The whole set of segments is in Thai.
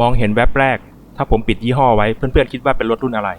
มองเห็นแวบแรก ถ้าผมปิดยี่ห้อไว้เพื่อนๆคิดว่าเป็นรถรุ่นอะไร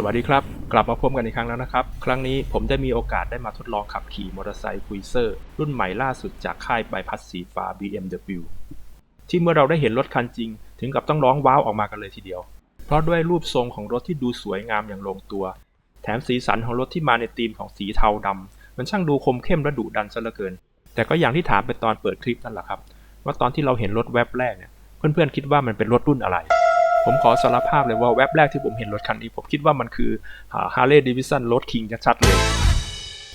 สวัสดีครับ กลับมาพบกันอีกครั้งแล้วนะครับ ครั้งนี้ผมได้มีโอกาสได้มาทดลองขับขี่มอเตอร์ไซค์คุยเซอร์ รุ่นใหม่ล่าสุดจากค่ายใบพัดสีฟ้า BMW ที่เมื่อเราได้เห็นรถคันจริง ถึงกับต้องร้องว้าวออกมากันเลยทีเดียว เพราะด้วยรูปทรงของรถที่ดูสวยงามอย่างลงตัว แถมสีสันของรถที่มาในธีมของสีเทาดำมันช่างดูคมเข้มและดุดันซะเหลือเกิน แต่ก็อย่างที่ถามไปตอนเปิดคลิปนั่นแหละครับ ว่าตอนที่เราเห็นรถแวบแรกเนี่ยเพื่อนๆคิดว่ามันเป็นรถรุ่นอะไร ผมขอสารภาพเลยว่าแว็บแรกที่ผมเห็นรถคันนี้ ผมคิดว่ามันคือ Harley Davidson Road King ชัดๆเลย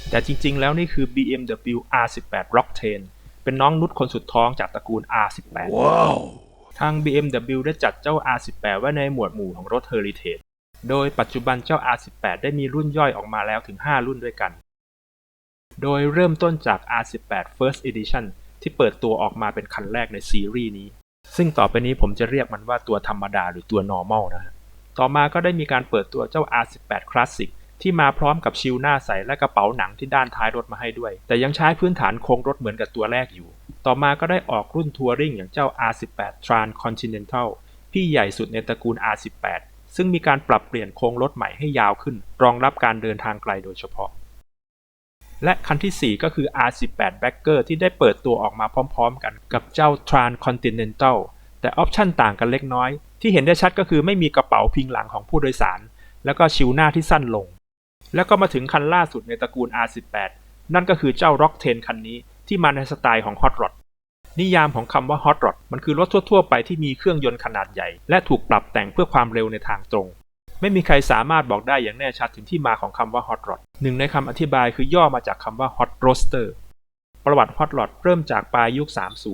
แต่จริงๆ แล้วนี่คือ BMW R18 Rocktail เป็นน้องนุชคนสุดท้องจากตระกูล R18 ทาง BMW ได้จัดเจ้า R18 ไว้ในหมวดหมู่ของรถ Heritage โดยปัจจุบันเจ้า R18 ได้มีรุ่นย่อยออกมาแล้วถึง 5 รุ่นด้วยกัน โดยเริ่มต้นจาก R18 First Edition ที่เปิดตัวออกมาเป็นคันแรกในซีรีส์นี้ ซึ่งต่อไปนี้ผมจะเรียกมันว่าตัวธรรมดาหรือตัว normal นะต่อมาก็ได้มีการเปิดตัวเจ้า R18 Classic ที่มาพร้อมกับชิลหน้าใสและกระเป๋าหนังที่ด้านท้ายรถมาให้ด้วย แต่ยังใช้พื้นฐานโครงรถเหมือนกับตัวแรกอยู่ ต่อมาก็ได้ออกรุ่นทัวริงอย่างเจ้า R18 Transcontinental พี่ใหญ่สุดในตระกูล R18 ซึ่งมีการปรับเปลี่ยนโครงรถใหม่ให้ยาวขึ้น รองรับการเดินทางไกลโดยเฉพาะ และคันที่ 4 ก็คือ R18 Bagger ที่ได้เปิดตัวออกมาพร้อมๆ กันกับเจ้า Transcontinental แต่ออปชันต่างกันเล็กน้อย ที่เห็นได้ชัดก็คือไม่มีกระเป๋าพิงหลังของผู้โดยสาร แล้วก็ชิวหน้าที่สั้นลง แล้วก็มาถึงคันล่าสุดในตระกูล R18 นั่นก็คือเจ้า Rocktail คันนี้ที่มาในสไตล์ของ Hot Rod นิยามของคำว่า Hot Rod มันคือรถทั่วๆ ไปที่มีเครื่องยนต์ขนาดใหญ่ และถูกปรับแต่งเพื่อความเร็วในทางตรง ไม่มีใครสามารถบอกได้อย่างแน่ชัดถึงที่มาของคำว่า Hot Rod หนึ่งในคำอธิบายคือย่อมาจากคำว่า Hot roaster ประวัติ Hot Rod เริ่มจากปลายยุค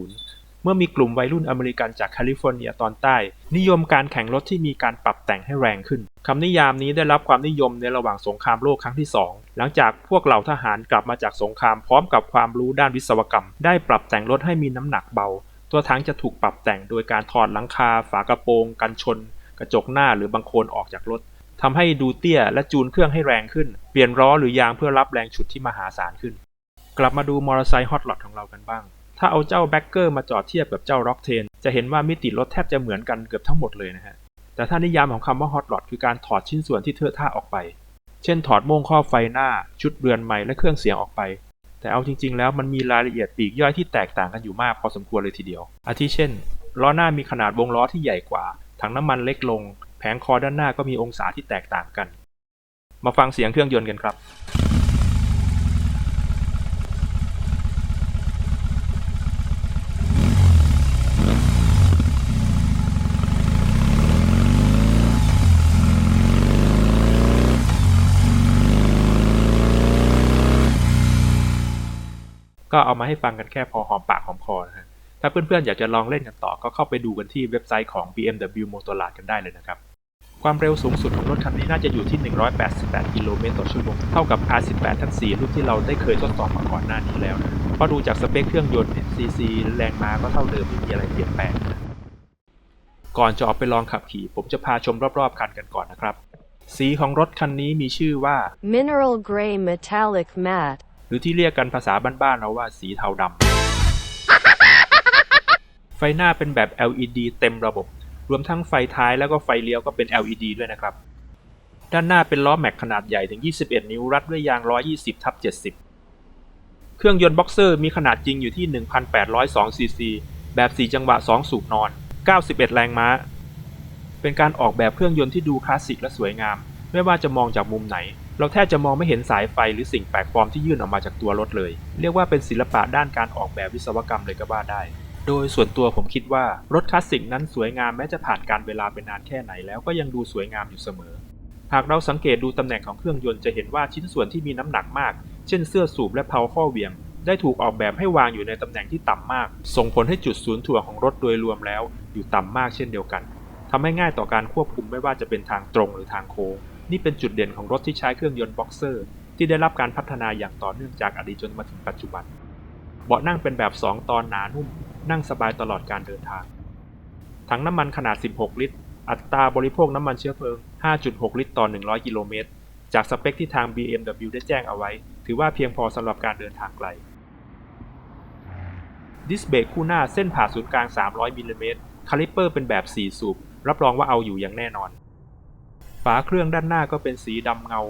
30 เมื่อมีกลุ่มวัยรุ่นอเมริกันจากแคลิฟอร์เนียตอนใต้ นิยมการแข่งรถที่มีการปรับแต่งให้แรงขึ้นคำนิยามนี้ได้รับความนิยมในระหว่างสงครามโลกครั้งที่ 2 หลังจากพวกเหล่าทหารกลับมาจากสงครามพร้อมกับความรู้ด้านวิศวกรรม ได้ปรับแต่งรถให้มีน้ำหนักเบา ตัวถังจะถูกปรับแต่งโดยการถอดหลังคา ฝากระโปรง กันชน กระจกหน้าหรือบางโคลนออกจากรถทำให้ดูเตี้ยและจูนเครื่องให้แรงขึ้น เปลี่ยนล้อหรือยางเพื่อรับแรงฉุดที่มหาศาลขึ้น กลับมาดูมอเตอร์ไซค์ฮอตลอดของเรากันบ้าง ถ้าเอาเจ้าแบ็กเกอร์มาจอดเทียบกับเจ้าร็อกเทนจะเห็นว่ามิติรถแทบจะเหมือนกันเกือบทั้งหมดเลยนะฮะแต่ถ้านิยามของคำว่าฮอตลอดคือการถอดชิ้นส่วนที่เทอะท่าออกไป เช่น ถอดโม่งครอไฟหน้า ชุดเรือนใหม่และเครื่องเสียงออกไป แต่เอาจริง ๆ แล้วมันมีรายละเอียดปีกย่อยที่แตกต่างกันอยู่มากพอสมควรเลยทีเดียว อาทิเช่นล้อหน้ามีขนาดวงล้อที่ใหญ่กว่า ถังน้ำมันเล็กลง แผงคอด้านหน้าก็มีองศาที่แตกต่างกัน มาฟังเสียงเครื่องยนต์กันครับก็เอามาให้ฟังกันแค่พอหอมปากหอมคอนะฮะ ถ้าเพื่อนๆอยากจะลองเล่นกันต่อก็เข้าไปดูกันที่เว็บไซต์ของ BMW Motorrad กันได้เลยนะครับ ความเร็วสูงสุดของรถคันนี้น่าจะอยู่ที่ 188 กิโลเมตรต่อชั่วโมง เท่ากับ R18 ทั้ง 4 รุ่นที่เราได้เคยทดสอบมาก่อนหน้านี้แล้วนะเพราะดูจากสเปคเครื่องยนต์เนี่ย CC แรงม้าก็เท่าเดิมไม่มีอะไรเปลี่ยนแปลงนะก่อนจะออกไปลองขับขี่ ผมจะพาชมรอบๆคันกันก่อนนะครับ สีของรถคันนี้มีชื่อว่า Mineral gray metallic matte. หรือที่เรียกกันภาษาบ้านๆเราว่าสีเทาดำ ไฟหน้าเป็นแบบ LED เต็มระบบ รวมทั้งไฟท้ายแล้วก็ไฟเลี้ยวก็เป็น LED ด้วยนะครับ ด้านหน้าเป็นล้อแม็กขนาดใหญ่ถึง 21 นิ้วรัดด้วยยาง 120ทับ70 เครื่องยนต์บ็อกเซอร์มีขนาดจริงอยู่ที่ 1,802ซีซีแบบ 4 จังหวะ 2 สูบนอน 91 แรงม้า เป็นการออกแบบเครื่องยนต์ที่ดูคลาสสิกและสวยงาม ไม่ว่าจะมองจากมุมไหน เราแทบจะมองไม่เห็นสายไฟหรือสิ่งแปลกปลอมที่ยื่นออกมาจากตัวรถเลย เรียกว่าเป็นศิลปะด้านการออกแบบวิศวกรรมเลยก็ว่าได้ โดยส่วนตัวผมคิดว่ารถคลาสสิกนั้นสวยงามแม้จะผ่านการเวลาไปนานแค่ไหนแล้วก็ยังดูสวยงามอยู่เสมอ หากเราสังเกตดูตำแหน่งของเครื่องยนต์จะเห็นว่าชิ้นส่วนที่มีน้ำหนักมาก เช่นเสื้อสูบและเพลาข้อเหวี่ยง ได้ถูกออกแบบให้วางอยู่ในตำแหน่งที่ต่ำมาก ส่งผลให้จุดศูนย์ถ่วงของรถโดยรวมแล้ว อยู่ต่ำมากเช่นเดียวกันทำให้ง่ายต่อการควบคุมไม่ว่าจะเป็นทางตรงหรือทางโค้งนี่เป็นจุดเด่นของรถที่ใช้เครื่องยนต์บ็อกเซอร์ ที่ได้รับการพัฒนาอย่างต่อเนื่องจากอดีตจนมาถึงปัจจุบัน เบาะนั่งเป็นแบบ 2 ตอนหนานุ่ม นั่งสบายตลอดการเดินทาง ถังน้ำมันขนาด 16 ลิตร อัตราบริโภคน้ำมันเชื้อเพลิง 5.6 ลิตรต่อ 100 กิโลเมตร จากสเปคที่ทาง BMW ได้แจ้งเอาไว้ ถือว่าเพียงพอสำหรับการเดินทางไกล ดิสเบรกคู่หน้าเส้นผ่าศูนย์กลาง 300 มิลลิเมตร คาลิปเปอร์เป็นแบบ 4 สูบ รับรองว่าเอาอยู่อย่างแน่นอน ฝาเครื่องด้านหน้าก็เป็นสีดำเงา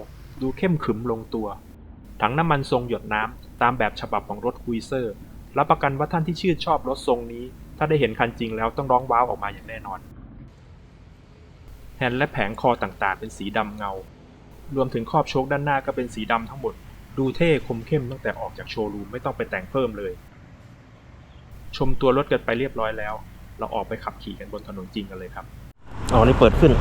ดูเข้มขึมลงตัว ถังน้ำมันทรงหยดน้ำตามแบบฉบับของรถคุยเซอร์ รับประกันว่าท่านที่ชื่นชอบรถทรงนี้ ถ้าได้เห็นคันจริงแล้วต้องร้องว้าวออกมาอย่างแน่นอน แฮนด์และแผงคอต่างๆ เป็นสีดำเงา รวมถึงครอบโชคด้านหน้าก็เป็นสีดำทั้งหมด ดูเท่คมเข้มตั้งแต่ออกจากโชว์รูมไม่ต้องไปแต่งเพิ่มเลย ชมตัวรถกันไปเรียบร้อยแล้ว เราออกไปขับขี่กันบนถนนจริงกันเลยครับอ๋อนี่เปิดขึ้น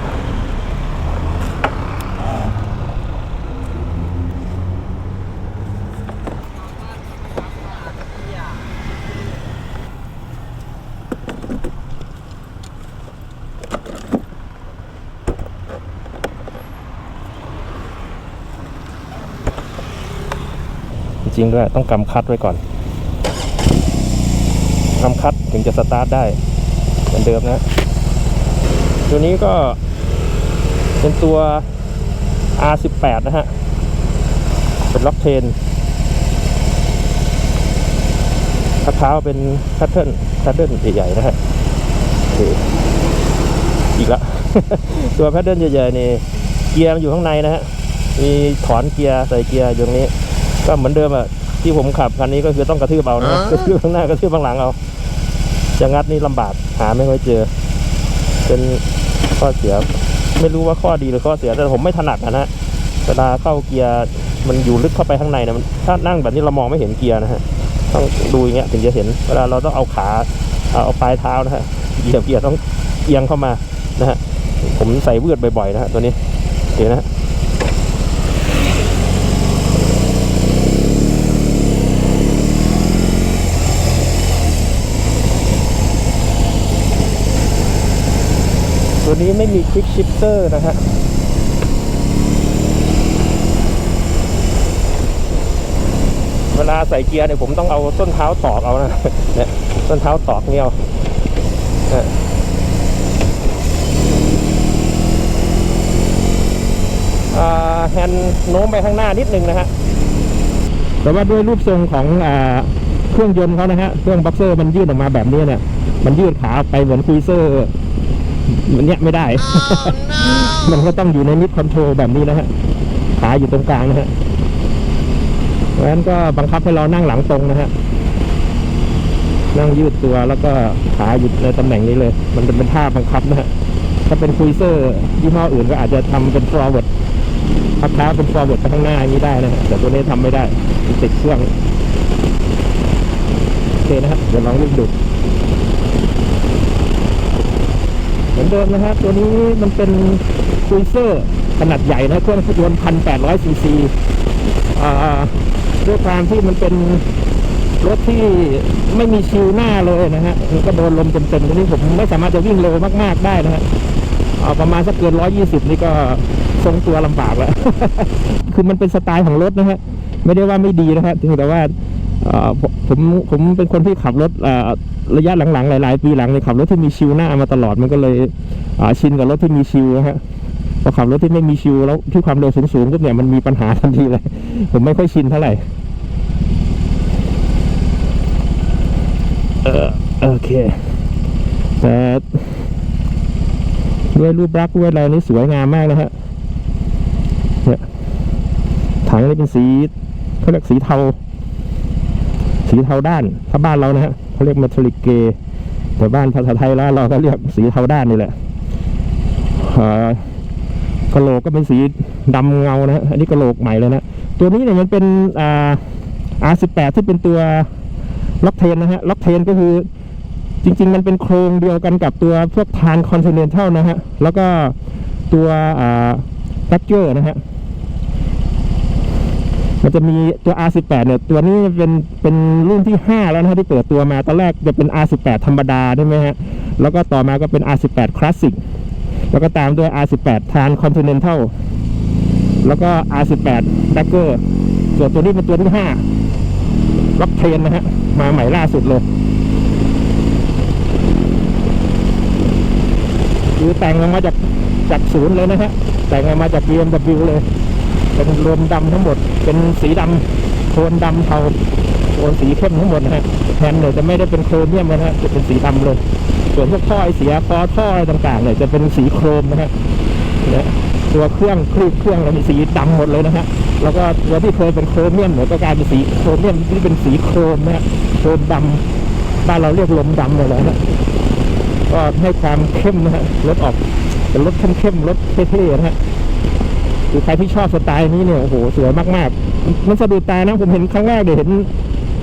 ริงด้วย ต้องกำคัดไว้ก่อนกำคัดถึงจะสตาร์ทได้เหมือนเดิมนะ ตัวนี้ก็เป็นตัว R18 นะฮะ เป็นล็อกเทนข้าเท้าเป็นแพทเทิร์นแพทเทิร์นใหญ่ๆนะฮะอีกละ ตัวแพทเทิร์นใหญ่ๆนี่เกียร์มันอยู่ข้างในนะฮะ มีถอนเกียร์ใส่เกียร์อยู่ตรงนี้ ก็เหมือนเดิมอะที่ผมขับคันนี้ก็คือต้องกระทืบเอานะกระทืบข้างหน้ากระทืบข้างหลังเอาจะงัดนี่ลำบากหาไม่ค่อยเจอ เป็นข้อเสียไม่รู้ว่าข้อดีหรือข้อเสียแต่ผมไม่ถนัดนะฮะเวลาเข้าเกียร์มันอยู่ลึกเข้าไปข้างในนะมันถ้านั่งแบบนี้เรามองไม่เห็นเกียร์นะฮะต้องดูอย่างเงี้ยถึงจะเห็น เวลาเราต้องเอาขาเอาเอาปลายเท้านะฮะเหยียบเกียร์ต้องเอียงเข้ามานะฮะผมใส่เวือดบ่อยๆนะฮะตัวนี้เห็นนะ ตัวนี้ไม่มีควิกชิปเตอร์นะฮะเวลาใส่เกียร์เนี่ยผมต้องเอาส้นเท้าตอกเอานะเนี่ยส้นเท้าตอกเนี่ยเอาแฮนด์โน้มไปข้างหน้านิดนึงนะฮะ แต่ว่าด้วยรูปทรงของอเครื่องยนต์เขานะฮะ เครื่องบ็อกเซอร์มันยืดออกมาแบบนี้เนี่ย มันยืดขาไปเหมือนคุยเซอร์ มันเนี้ยไม่ได้ มันก็ต้องอยู่ในนิดคอนโทรลแบบนี้นะฮะขาอยู่ตรงกลางนะฮะเพราะฉะนั้นก็บังคับให้เรานั่งหลังตรงนะฮะนั่งยืดตัวแล้วก็ขาอยู่ในตำแหน่งนี้เลย มันเป็นเป็นท่าบังคับนะฮะถ้าเป็นคุยเซอร์ยี่ห้ออื่นก็อาจจะทำเป็น forward พักเท้าเป็น forward ไปข้างหน้าอย่างนี้ได้นะฮะแต่ตัวนี้ทำไม่ได้มันติดเครื่องโอเคนะฮะเดี๋ยวลองลูกดู เห มือนเดิมนะฮะตัวนี้มันเป็นคุยเซอร์ขนาดใหญ่นะเครื่องยนต์พันแปดร้อยซีซีด้วยความที่มันเป็นรถที่ไม่มีชิวหน้าเลยนะฮะก็โดนลมเต็มๆตรงนี้ผมไม่สามารถจะวิ่งเร็วมากๆได้นะฮะประมาณสักเกินร้อยยี่สิบนี่ก็ทรงตัวลำบากแล้ว คือมันเป็นสไตล์ของรถนะฮะ ไม่ได้ว่าไม่ดีนะฮะเพียงแต่ว่า ผมผมเป็นคนที่ขับรถระยะหลังๆหลาย ๆ ปีหลังเนี่ยขับรถที่มีชิวหน้ามาตลอดมันก็เลยชินกับรถที่มีชิวนะฮะพอขับรถที่ไม่มีชิวแล้วที่ความเร็วสูงๆก็เนี่ยมันมีปัญหาทันทีเลย ผมไม่ค่อยชินเท่าไหร่เออโอเคแต่ด้วยรูปลักษณ์ด้วยอะไรนี่สวยงามมากนะฮะเนี่ยถังนี่เป็นสีเขาเรียกสีเทา สีเทาด้านถ้าบ้านเรานะฮะเขาเรียกเมทัลลิกเกแต่บ้านภาษาไทยแล้วเราก็เรียกสีเทาด้านนี่แหละกระโหลกก็เป็นสีดำเงานะฮะอันนี้กระโหลกใหม่เลยนะ ตัวนี้เนี่ยมันเป็นอ่า R18 ที่เป็นตัวล็อกเทนนะฮะล็อกเทนก็คือจริง ๆ มันเป็นโครงเดียวกันกับตัวพวกทานคอนเทนเนนทัลนะฮะ แล้วก็ตัวอ่าแบ็กเกอร์นะฮะ มันจะมีตัว R18 เนี่ย ตัวนี้เป็นเป็นรุ่นที่ 5 แล้วนะฮะที่เปิดตัวมา ตอนแรกจะเป็น R18 ธรรมดาใช่ไหมฮะ แล้วก็ต่อมาก็เป็น R18 Classic แล้วก็ตามด้วย R18 ทาน Continental แล้วก็ R18 d a g g e r ส่วนตัวนี้เป็นตัวที่ 5 ล็อกเทนนะฮะ มาใหม่ล่าสุดเลย คือแต่งออกมาจากจากศูนย์เลยนะฮะ แต่งออกมาจาก BMW เลย เป็นรวมดำทั้งหมด เป็นสีดำโทนดำเทาโทนสีเข้มทั้งหมดนะฮะแทนเนี่ยจะไม่ได้เป็นโครเมียมนะฮะจะเป็นสีดำเลย ส่วนพวกท่อไอเสียคอท่ออะไรต่างๆเนี่ยจะเป็นสีโครมนะฮะตัวเครื่องคลีบเครื่องเรามีสีดำหมดเลยนะฮะแล้วก็ตัวที่เคยเป็นโครเมียมเนี่ยก็กลายเป็นสีโครเมียมที่เป็นสีโครมนะฮะโครมดำบ้านเราเรียกลมดำเลยและฮะก็ให้ความเข้มนะฮะรถออกเป็นรถเข้มๆรถเท่ๆนะฮะ คือใครที่ชอบสไตล์นี้เนี่ยโอ้โหสวยมากๆมันสะดุดตานะผมเห็นครั้งแรกเดี๋ยวเห็น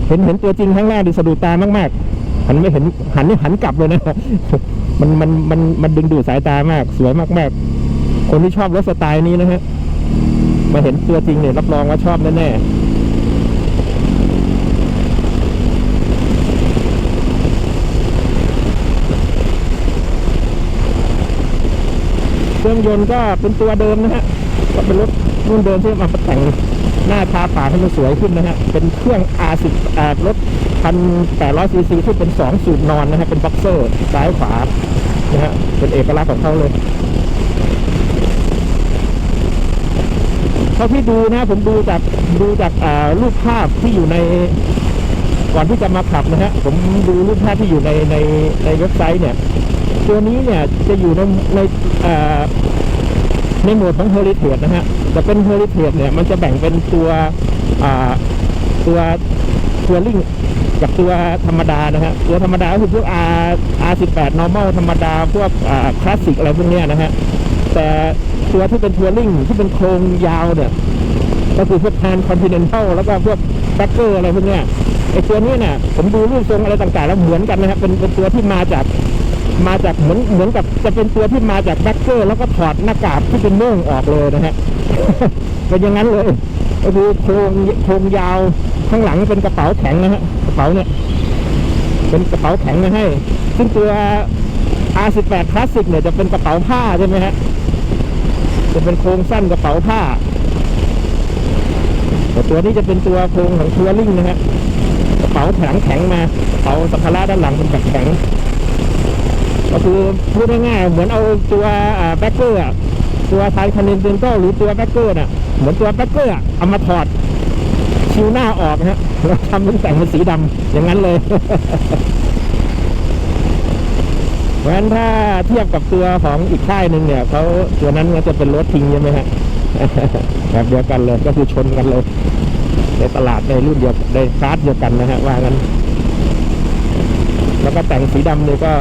เห็นเห็นตัวจริงครั้งแรกดิสะดุดตามากๆหันไม่เห็นหันนี่หันกลับเลยนะมันมันมันมันดึงดูดสายตามาก สวยมากๆ คนที่ชอบรถสไตล์นี้นะฮะมาเห็นตัวจริงเนี่ยรับรองว่าชอบแน่ๆ เครื่องยนต์ก็เป็นตัวเดิมนะฮะก็เป็นรถรุ่นเดิมที่มาแต่งหน้าทาปาให้มันสวยขึ้นนะฮะเป็นเครื่อง R10 อ่ารถ1,800ซีซีที่เป็น2สูบนอนนะฮะเป็นบ็อกเซอร์ซ้ายขวานะฮะเป็นเอกลักษณ์ของเขาเลยเท่าที่ดูนะผมดูจากดูจากรูปภาพที่อยู่ในก่อนที่จะมาขับนะฮะผมดูรูปภาพที่อยู่ในในในเว็บไซต์เนี่ย ตัวนี้เนี่ยจะอยู่ในในในโหมดของ Heritage นะฮะแต่เป็น Heritage เนี่ยมันจะแบ่งเป็นตัวตัวตัวลิงกับตัวธรรมดานะฮะตัวธรรมดาก็คือพวก R R18 normal ธรรมดาพวกคลาสสิกอะไรพวกเนี้ยนะฮะแต่ตัวที่เป็นทัวริงที่เป็นโครงยาวเนี่ยก็คือพวกแทนคอนติเนนทัลแล้วก็พวกแบ็คเกอร์อะไรพวกเนี้ยไอตัวนี้เนี่ยผมดูรูปทรงอะไรต่างๆแล้วเหมือนกันนะครับเป็นเป็นตัวที่มาจาก มาจากเหมือนเหมือนกับจะเป็นตัวที่มาจากแบ็คเกอร์ แล้วก็ถอดหน้ากากที่เป็นโม่งออกเลยนะฮะเป็นอย่างนั้นเลยก็คือโครงโครงยาวข้างหลังเป็นกระเป๋าแข็งนะฮะกระเป๋าเนี่ย เป็นกระเป๋าแข็งมาให้ ซึ่งตัว R18 Classic เนี่ยจะเป็นกระเป๋าผ้าใช่ไหมฮะจะเป็นโครงสั้นกระเป๋าผ้าแต่ตัวนี้จะเป็นตัวโครงของทัวริงนะฮะกระเป๋าแข็งแข็งมากระเป๋าสัมภาระด้านหลังเป็นแบบแข็ง ก็คือพูดง่ายๆเหมือนเอาตัวแบ็คเกอร์ตัวไทยคอนเนนเซนโตหรือตัวแบ็คเกอร์น่ะเหมือนตัวแบ็คเกอร์เอามาถอดชิวหน้าออกนะฮะแล้วทำเป็นแต่งเป็นสีดำอย่างนั้นเลยเพราะฉะนั้นถ้าเทียบกับตัวของอีกค่ายหนึ่งเนี่ยเขาตัวนั้นก็จะเป็นรถทิ้งใช่ไหมฮะแบบเดียวกันเลยก็คือชนกันเลย ในตลาดในรุ่นเดียวในคลาสเดียวกันนะฮะว่างั้น แล้วก็แต่งสีดำเนี่ยก็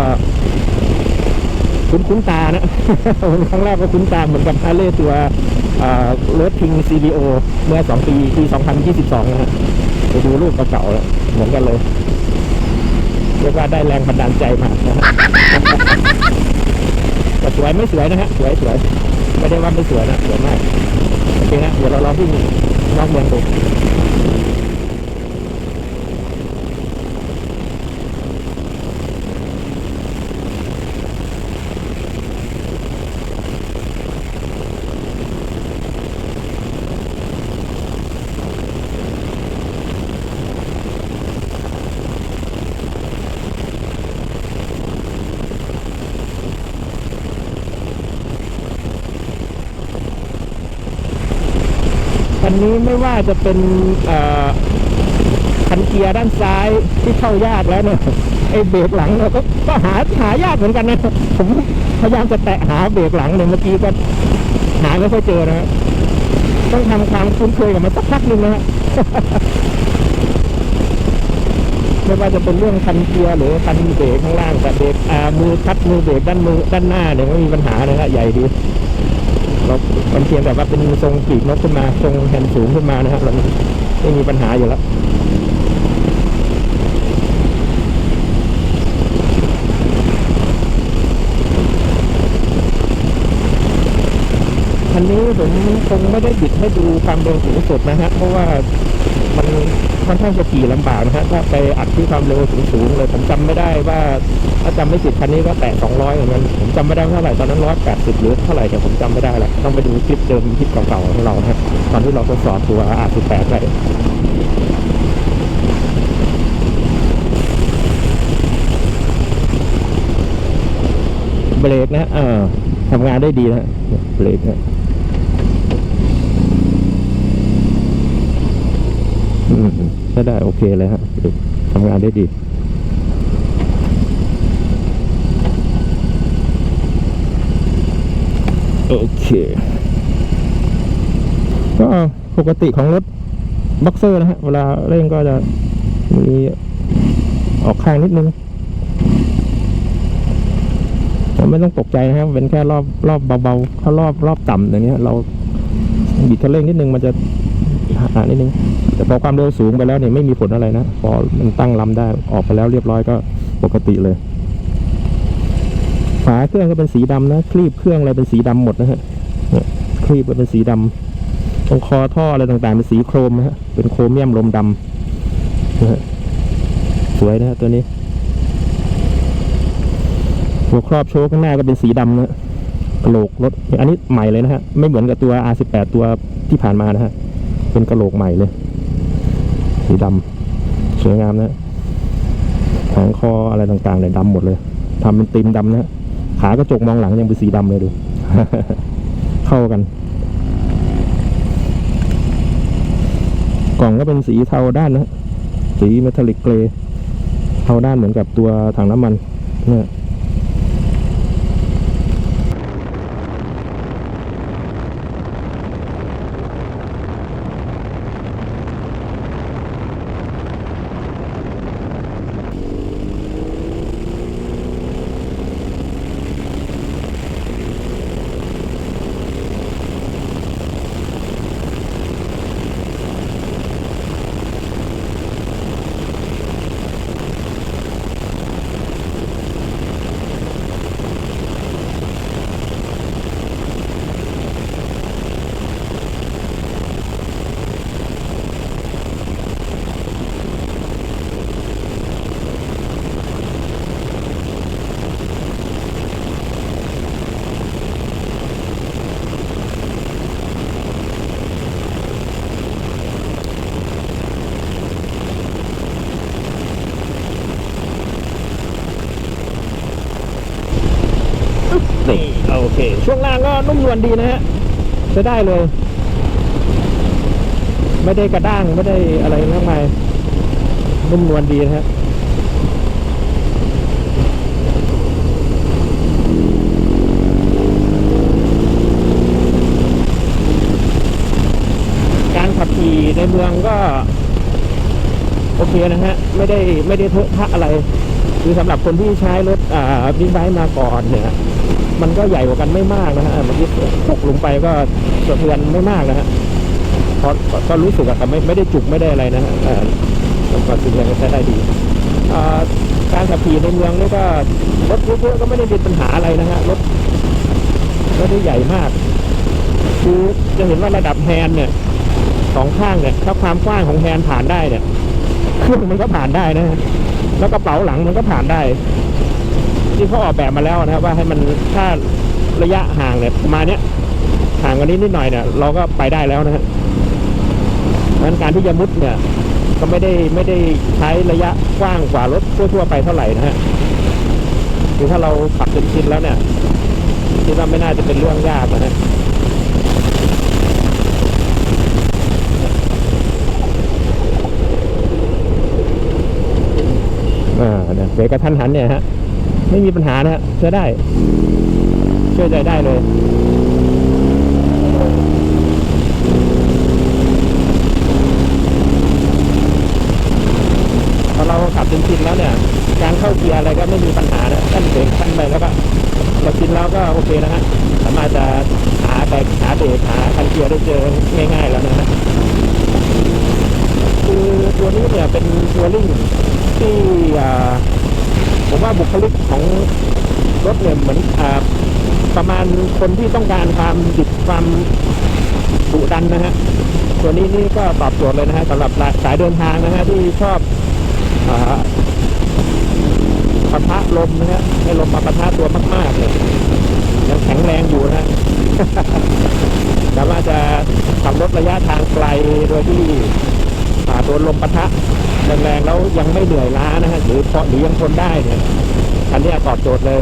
คุ้นคุ้นตานะครั้งแรกก็คุ้นตาเหมือนกับฮาร์เลย์ตัวรถทิง CDO เมื่อ 2 ปีปี 2022 นะฮะไปดูรูปเก่าๆแล้วเหมือนกันเลยเรียกว่าได้แรงบันดาลใจมานะฮะแต่สวยไม่สวยนะฮะ สวยสวยไม่ได้ว่าไม่สวยนะ สวยมาก โอเคนะ เดี๋ยวเราลองวิ่งนอกเมืองดู คันนี้ไม่ว่าจะเป็นคันเกียร์ด้านซ้ายที่เข้ายากแล้วเนี่ยไอ้เบรกหลังเนี่ยก็ก็หาหายากเหมือนกันนะผมพยายามจะแตะหาเบรกหลังเนี่ยเมื่อกี้ก็หาไม่ค่อยเจอนะต้องทำความคุ้นเคยกับมันสักพักหนึ่งนะฮะไม่ว่าจะเป็นเรื่องคันเกียร์หรือคันเบรกข้างล่างแต่เบรกมือคัดมือเบรกด้านมือด้านหน้าเนี่ยไม่มีปัญหานะฮะใหญ่ดี เรามันเพียงแต่ว่าเป็นทรงปีกนกขึ้นมาทรงแผ่นสูงขึ้นมานะครับเราไม่มีปัญหาอยู่แล้วคันนี้ผมคงไม่ได้บิดให้ดูความเร็วสูงสุดนะฮะเพราะว่ามัน ค่อนข้างจะขี่ลำบากนะฮะถ้าไปอัดที่ความเร็วสูงๆเลยผมจำไม่ได้ว่าถ้าจำไม่ผิดคันนี้ก็แตะ200เหมือนกันผมจำไม่ได้เท่าไหร่ตอนนั้น180หรือเท่าไหร่แต่ผมจำไม่ได้ละต้องไปดูคลิปเดิมคลิปเก่าๆของเรานะฮะตอนที่เราทดสอบตัว R18 ไปเบรกนะเออทำงานได้ดีนะเบรกนะอืม ใช้ได้โอเคเลยฮะทำงานได้ดีโอเค ก็ปกติของรถบ็อกเซอร์นะฮะ เวลาเร่งก็จะมีออกข้างนิดนึงแต่ไม่ต้องตกใจนะครับ เป็นแค่รอบรอบเบาๆ ถ้ารอบรอบต่ำอย่างเงี้ย เราบิดคันเร่งนิดนึงมันจะ หานิดนึงแต่พอความเร็วสูงไปแล้วเนี่ยไม่มีผลอะไรนะพอมันตั้งลำได้ออกไปแล้วเรียบร้อยก็ปกติเลย ฝาเครื่องก็เป็นสีดำนะคลีบเครื่องอะไรเป็นสีดำหมดนะฮะคลีบก็เป็นสีดำตรงคอท่ออะไรต่างๆเป็นสีโครมนะฮะเป็นโครเมียมลมดำนะฮะสวยนะฮะตัวนี้ หัวครอบโชว์ข้างหน้าก็เป็นสีดำนะกระโหลกรถ อันนี้ใหม่เลยนะฮะ ไม่เหมือนกับตัว R18 ตัวที่ผ่านมานะฮะ เป็นกระโหลกใหม่เลย สีดำสวยงามนะหางคออะไรต่างๆเนี่ยดำหมดเลยทำเป็นตีมดำนะขากระจกมองหลังยังเป็นสีดำเลยดู เข้ากัน กล่องก็เป็นสีเทาด้านนะฮะสีเมทัลลิกเกรย์เทาด้านเหมือนกับตัวถังน้ำมันเนี่ย เค ช่วงล่างก็นุ่มนวลดีนะฮะจะได้เลย ไม่ได้กระด้างไม่ได้อะไรมากมายนุ่มนวลดีนะฮะการขับขี่ในเมืองก็ โอเคนะฮะ ไม่ได้ไม่ได้เทอะทะอะไร คือสำหรับคนที่ใช้รถอ่าบิ๊กไบค์มาก่อนเนี่ยมันก็ใหญ่กว่ากันไม่มากนะฮะเมื่อกี้ตกลงไปก็สะเทือนไม่มากนะฮะเพราะก็รู้สึกอะครับไม่ไม่ได้จุกไม่ได้อะไรนะฮะเอ่ก็สะเทือนก็ใช้ได้ดีอ่การขับขี่ในเมืองนี่ก็รถเยอะๆก็ไม่ได้มีปัญหาอะไรนะฮะรถไม่ได้ใหญ่มาก คือจะเห็นว่าระดับแฮนเนี่ยสองข้างเนี่ยถ้าความกว้างของแฮนผ่านได้เนี่ยเครื่องมันก็ผ่านได้นะฮะ แล้วกระเป๋าหลังมันก็ผ่านได้ ที่เขาออกแบบมาแล้วนะครับ ว่าให้มันถ้าระยะห่างเนี่ยประมาณเนี้ยห่างกันนิดนิดหน่อยเนี่ยเราก็ไปได้แล้วนะฮะเพราะฉะนั้นการที่จะมุดเนี่ย ก็ไม่ได้ไม่ได้ใช้ระยะกว้างกว่ารถทั่วๆไปเท่าไหร่นะฮะคือถ้าเราขับจนชินแล้วเนี่ยคิดว่าไม่น่าจะเป็นเรื่องยากนะฮะ อ่าเบรกกระทันหันเนี่ยฮะ ไม่มีปัญหานะฮะใช้ได้เชื่อใจได้เลยพอเราขับจนชินแล้วเนี่ย การเข้าเกียร์อะไรก็ไม่มีปัญหานะขั้นเบรกขั้นไปแล้วก็เราชินแล้วก็โอเคนะฮะสามารถจะหาาแต่หาเบรกหาคันเกียร์ได้เจอง่ายๆแล้วนะฮะคือตัวนี้เนี่ยเป็นทัวริง ที่ผมว่าบุคลิกของรถเนี่ยเหมือนอประมาณคนที่ต้องการความดิบความดุดันนะฮะตัวนี้นี่ก็ตอบโจทย์เลยนะฮะสำหรับสายเดินทางนะฮะที่ชอบอปะทะลมนะฮะให้ลมมาปะทะตัวมากๆเลยยังแข็งแรงอยู่นะสามารถจะขับรถระยะทางไกลโดยที่ โดนลมปะทะแรงๆแล้วยังไม่เหนื่อยล้านะฮะหรือพอหรือยังทนได้เนี่ยอันนี้ตอบโจทย์เลย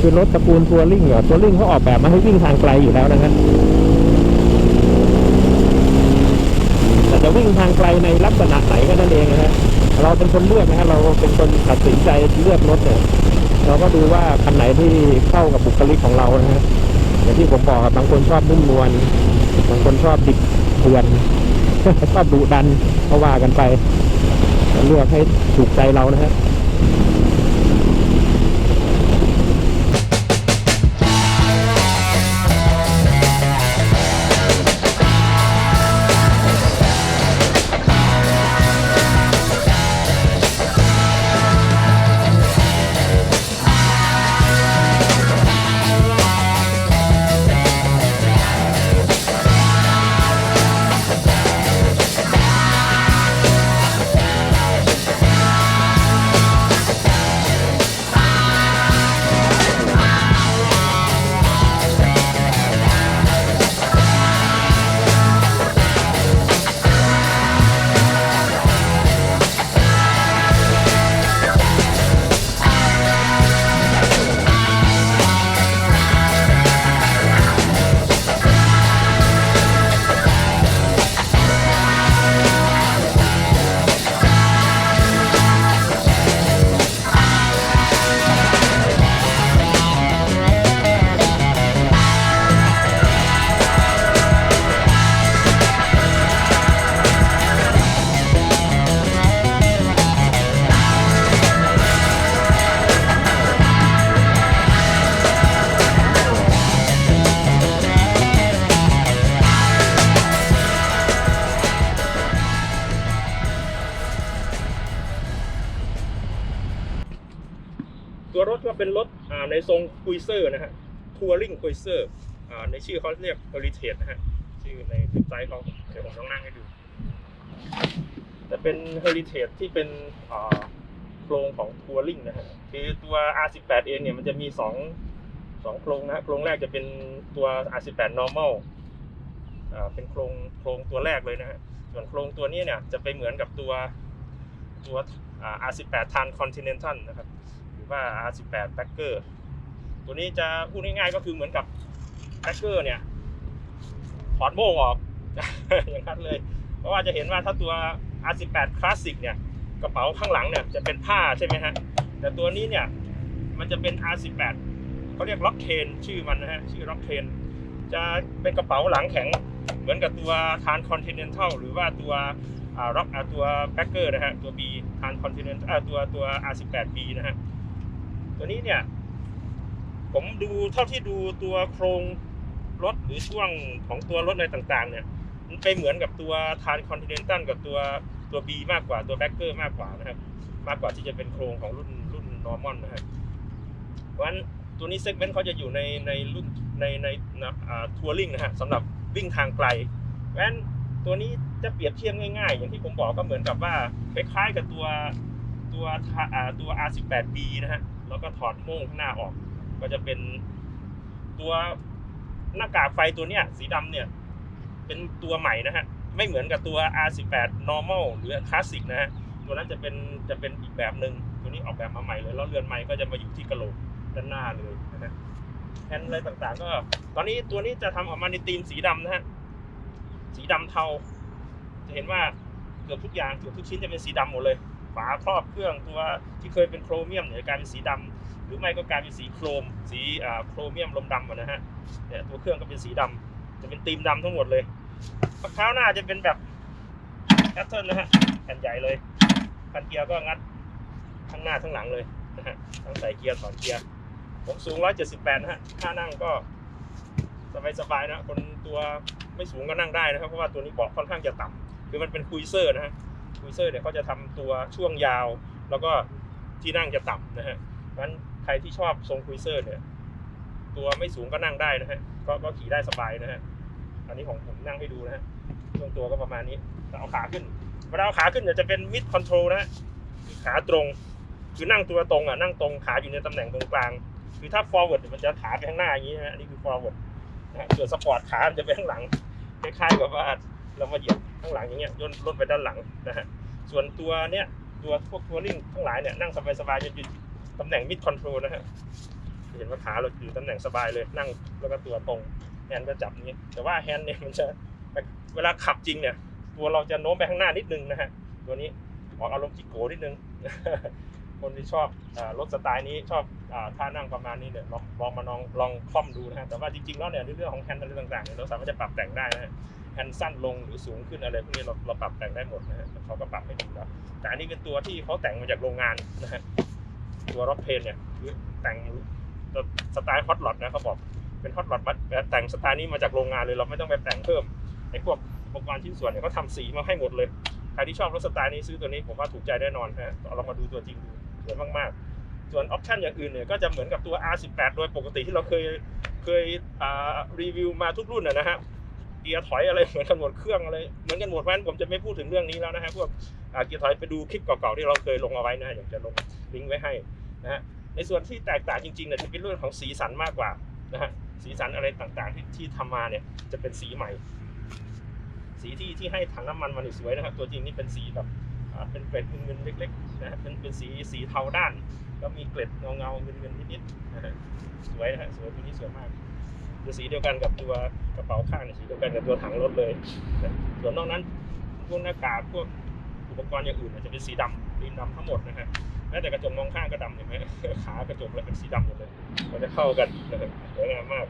คือรถตระกูลทัวริงเหรอทัวริงเขาออกแบบมาให้วิ่งทางไกลอยู่แล้วนะฮะแต่จะวิ่งทางไกลในลักษณะไหนก็นั่นเองนะฮะเราเป็นคนเลือกนะฮะเราเป็นคนตัดสินใจเลือกรถเนี่ยเราก็ดูว่าคันไหนที่เข้ากับบุคลิกของเรานะฮะอย่างที่ผมบอกบบางคนชอบนุ่มนวลบางคนชอบดิบเถื่อน ชอบดุดันก็ว่ากันไปเลือกให้ถูกใจเรานะครับ เป็นรถในทรงคุยเซอร์นะฮะทัวริงคุยเซอร์ในชื่อเขาเรียก Heritage นะฮะชื่อในเว็บไซต์เขาเดี๋ยวผมต้องนั่งให้ดู แต่เป็น Heritage ที่เป็นโครงของทัวริงนะฮะคือตัว R18 เองเนี่ยมันจะมีสองสองโครงนะโครงแรกจะเป็นตัว R18 normal อ่าเป็นโครงโครงตัวแรกเลยนะฮะส่วนโครงตัวนี้เนี่ยจะไปเหมือนกับตัวตัว R18 Tan Continental นะครับ รือว่า R18 Packer ตัวนี้จะพูดง่ายๆก็คือเหมือนกับ Packer เนี่ยถอดโม่งออกอย่างนั้นเลย เพราะว่าจะเห็นว่าถ้าตัว R18 Classic เนี่ยกระเป๋าข้างหลังเนี่ยจะเป็นผ้าใช่ไหมฮะแต่ตัวนี้เนี่ยมันจะเป็น R18 เขาเรียก Lock Chain ชื่อมันนะฮะชื่อ Lock Chain จะเป็นกระเป๋าหลังแข็งเหมือนกับตัว Tan Continental หรือว่าตัวอ่า Rock อ่าตัว Packer นะฮะตัว B Tan Continental ตัวตัว R18B นะฮะ ตัวนี้เนี่ย ผมดูเท่าที่ดูตัวโครงรถหรือช่วงของตัวรถอะไรต่างๆ เนี่ยมันไปเหมือนกับตัว Tan Continental กับตัวตัว B มากกว่าตัว Packer มากกว่านะครับ มากกว่าที่จะเป็นโครงของรุ่นรุ่น normal นนะครับเพราะฉะนั้นตัวนี้เซกเมนต์เขาจะอยู่ในในรุ่นในในทัวริงนะฮะสำหรับวิ่งทางไกลเพราะฉะนั้นตัวนี้จะเปรียบเทียบง่ายๆ อย่างที่ผมบอกก็เหมือนกับว่าคล้ายๆกับตัวตัวอาตัว R18B นะฮะ แล้วก็ถอดโม่งข้างหน้าออก ก็จะเป็นตัวหน้ากากไฟตัวเนี้ย สีดำเนี่ย เป็นตัวใหม่นะฮะ ไม่เหมือนกับตัว R18 normal หรือ classic นะฮะ ตัวนั้นจะเป็นจะเป็นอีกแบบหนึ่งตัวนี้ออกแบบมาใหม่เลยแล้วเรือนไม้ก็จะมาอยู่ที่กระโหลกด้านหน้าเลยนะฮะแฮนด์อะไรต่างๆ ก็ ตอนนี้ตัวนี้จะทำออกมาในธีมสีดำนะฮะ สีดำเทา จะเห็นว่าเกือบทุกอย่างเกือบทุกชิ้นจะเป็นสีดำหมดเลย ฝาครอบเครื่องตัวที่เคยเป็นโครเมียมเนี่ยกลายเป็นสีดำหรือไม่ก็กลายเป็นสีโครม สีโครเมียมลมดำนะฮะเนี่ยตัวเครื่องก็เป็นสีดำจะเป็นธีมดำทั้งหมดเลยฝักเท้าหน้าจะเป็นแบบแพทเทิร์นนะฮะแผ่นใหญ่เลยคันเกียร์ก็งัดทั้งหน้าทั้งหลังเลยนะฮะทั้งใส่เกียร์ถอนเกียร์ผมสูง 178 นะฮะท่านั่งก็สบายๆนะคนตัวไม่สูงก็นั่งได้นะครับ เพราะว่าตัวนี้เบาะค่อนข้างจะต่ำคือมันเป็นคุยเซอร์นะฮะ คุยเซอร์เนี่ยเขาจะทำตัวช่วงยาว แล้วก็ที่นั่งจะต่ำนะฮะเพราะฉะนั้นใครที่ชอบทรงคุยเซอร์เนี่ยตัวไม่สูงก็นั่งได้นะฮะก็ก็ขี่ได้สบายนะฮะอันนี้ของผมนั่งให้ดูนะฮะช่วงตัวก็ประมาณนี้เอาขาขึ้นเวลาเอาขาขึ้นเนี่ยจะเป็นมิดคอนโทรลนะฮะคือขาตรงคือนั่งตัวตรงอะนั่งตรงขาอยู่ในตำแหน่งตรงกลาง คือถ้า forward เนี่ยมันจะขาไปข้างหน้าอย่างนี้นะฮะอันนี้คือ forward นะฮะส่วนสปอร์ตขามันจะไปข้างหลังคล้ายๆกับว่าเรามาเหยียบ ข้างหลังอย่างเงี้ยย่นล่นไปด้านหลังนะฮะส่วนตัวเนี้ยตัวพวกทัวริงทั้งหลายเนี่ยนั่งสบายๆจะอยู่ตำแหน่ง mid control นะฮะเห็นว่าขาเราอยู่ตำแหน่งสบายเลยนั่งแล้วก็ตัวตรงแฮนด์ก็จับอย่างนี้แต่ว่าแฮนด์เนี่ยมันจะเวลาขับจริงเนี่ย ตัวเราจะโน้มไปข้างหน้านิดนึงนะฮะตัวนี้ออกอารมณ์จิโก้นิดนึงคนที่ชอบรถสไตล์นี้ชอบท่านั่งประมาณนี้เนี่ยลองลองมาลองลองคล่อมดูนะฮะแต่ว่าจริงๆแล้วเนี่ยเรื่องของแฮนด์อะไรต่างๆเนี่ยเราสามารถจะปรับแต่งได้นะฮะ แฮนด์สั้นลงหรือสูงขึ้นอะไรพวกนี้เราเราปรับแต่งได้หมดนะฮะเขาก็ปรับให้ดีแล้วแต่อันนี้เป็นตัวที่เขาแต่งมาจากโรงงานนะฮะตัวรถเพนเนี่ยคือแต่งสไตล์ฮอตหลอดนะเขาบอกเป็นฮอตหลอดแต่งสไตล์นี้มาจากโรงงานเลยเราไม่ต้องไปแต่งเพิ่มไอ้พวกอุปกรณ์ชิ้นส่วนเนี่ยเขาทำสีมาให้หมดเลยใครที่ชอบรถสไตล์นี้ซื้อตัวนี้ผมว่าถูกใจแน่นอนฮะเรามาดูตัวจริงดูสวยมากๆ ส่วนออปชันอย่างอื่นเนี่ยก็จะเหมือนกับตัว R18 โดยปกติที่เราเคยเคยรีวิวมาทุกรุ่นนะฮะ เกียร์ถอยอะไรเหมือนกันหมดเครื่องอะไรเหมือนกันหมดเพราะฉะนั้นผมจะไม่พูดถึงเรื่องนี้แล้วนะฮะพวกเกียร์ถอยไปดูคลิปเก่าๆที่เราเคยลงเอาไว้นะฮะอยากจะลงลิงก์ไว้ให้นะฮะในส่วนที่แตกต่างจริงๆเนี่ยจะเป็นเรื่องของสีสันมากกว่านะฮะสีสันอะไรต่างๆที่ที่ทำมาเนี่ยจะเป็นสีใหม่ สีที่ที่ให้ถังน้ำมันมันสวยนะครับ ตัวจริงนี่เป็นสีแบบเป็นเกล็ดเงินๆเล็กๆนะฮะเป็นเป็นสีสีเทาด้าน แล้วมีเกล็ดเงาเงาๆเงินเงินๆนิดๆนะฮะสวยนะฮะสวยตัวนี้สวยมากคือสีเดียวกันกับตัวกระเป๋าข้างเนี่ย กันกับตัวถังรถเลย ส่วนนอกนั้นพวกหน้ากากพวกอุปกรณ์อย่างอื่นจะเป็นสีดำสีดำทั้งหมดนะฮะแม้แต่กระจกมองข้างก็ดำเห็นไหมขากระจกเลยเป็นสีดำหมดเลย มันจะเข้ากันนะครับสวยงามมาก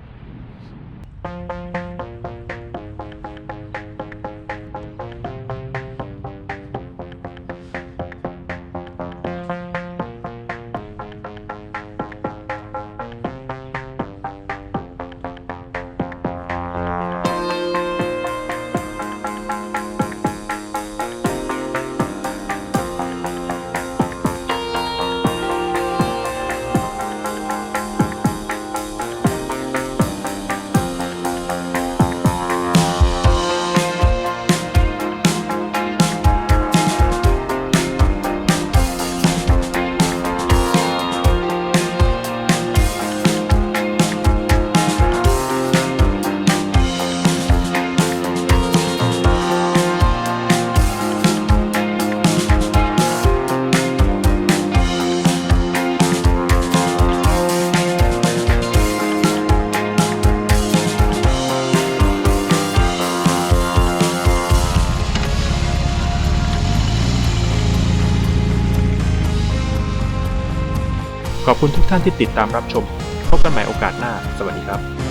คุณทุกท่านที่ติดตามรับชม พบกันใหม่โอกาสหน้า สวัสดีครับ